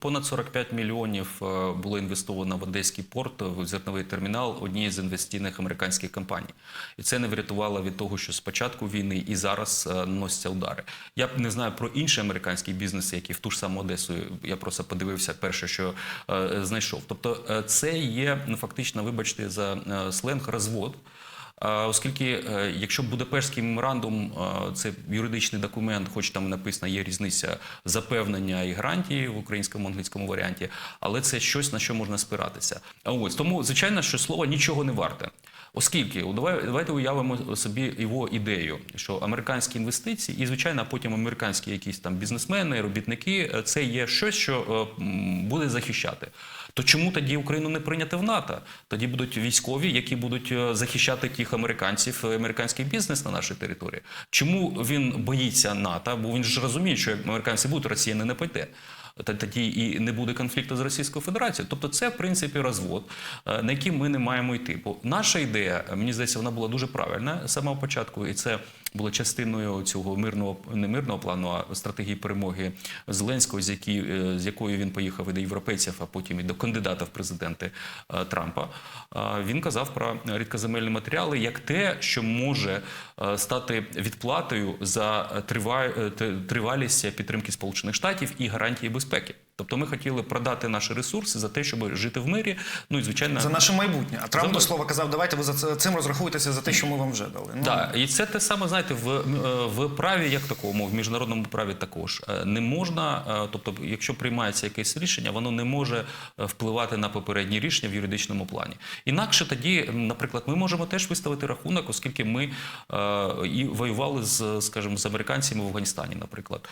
Понад 45 мільйонів е, було інвестовано в Одеський порт в зерновий термінал однієї з інвестиційних американських компаній, і це не врятувало від того, що з початку війни і зараз е, наносяться удари. Я не знаю про інші американські бізнеси, які в ту ж саму Одесу. Я просто подивився перше, що е, знайшов. Тобто, це є ну, фактично, вибачте, за сленг розвод. Оскільки, е, якщо Будапештський меморандум е, це юридичний документ, хоч там написано, є різниця запевнення і гарантії в українському англійському варіанті, але це щось на що можна спиратися. Ось тому, звичайно, що слово нічого не варте. Оскільки давай- давайте уявимо собі його ідею, що американські інвестиції, і звичайно, потім американські якісь там бізнесмени, робітники, е, це є щось, що буде захищати. То чому тоді Україну не прийняти в НАТО? Тоді будуть військові, які будуть захищати тих американців, е, американський бізнес на нашій території. Чому він боїться НАТО? Бо він ж розуміє, що як американці будуть, Росія не нападе. Та тоді і не буде конфлікту з Російською Федерацією. Тобто, це в принципі розвод, е, на який ми не маємо йти. Бо наша ідея, мені здається, вона була дуже правильна з самого початку, і це було частиною цього мирного не мирного плану, а стратегії перемоги Зеленського, з які, е, з якою він поїхав і до європейців, а потім і до кандидата в президенти е, Трампа. Він казав про рідкоземельні матеріали як те, що може е, стати відплатою за трива- тривалість підтримки Сполучених Штатів і гарантії безпеки. Тобто ми хотіли продати наші ресурси за те, щоб жити в мирі. Ну і звичайно За наше майбутнє. А Трамп За- до слова казав, давайте ви за цим розрахуєтеся за те, що ми вам вже дали. Ну, Так, і це те саме, знаєте, в, е, в праві як такому, в міжнародному праві також. Е, Не можна, е, тобто, якщо приймається якесь рішення, воно не може впливати на попередні рішення в юридичному плані. Інакше тоді, наприклад, ми можемо теж виставити рахунок, оскільки ми е, і воювали з, скажімо, з американцями в Афганістані, наприклад.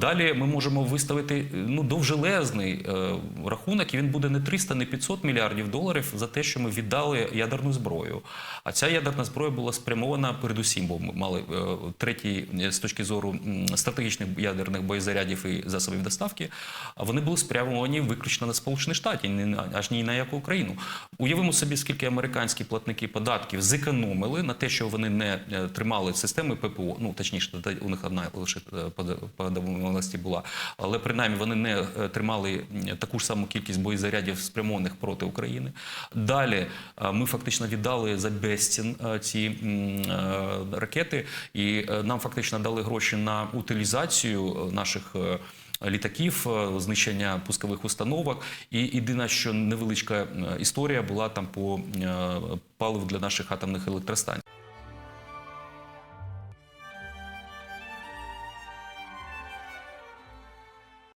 Далі ми можемо виставити ну, довжелезний е, рахунок, і він буде не 300, не 500 мільярдів доларів за те, що ми віддали ядерну зброю. А ця ядерна зброя була спрямована передусім, бо ми мали е, третій е, з точки зору стратегічних ядерних боєзарядів і засобів доставки. А вони були спрямовані виключно на Сполучені Штати, аж ні на яку Україну. Уявимо собі, скільки американські платники податків зекономили на те, що вони не тримали системи ППО. Ну точніше, у них одна лише по- була, але принаймні вони не тримали таку ж саму кількість боєзарядів спрямованих проти України. Далі е, ми фактично віддали за безцін е, ці е, ракети, і е, нам фактично дали гроші на утилізацію е, наших. е, Літаків, е, знищення пускових установок, і єдина, що невеличка е, історія була там по е, паливу для наших атомних електростанцій.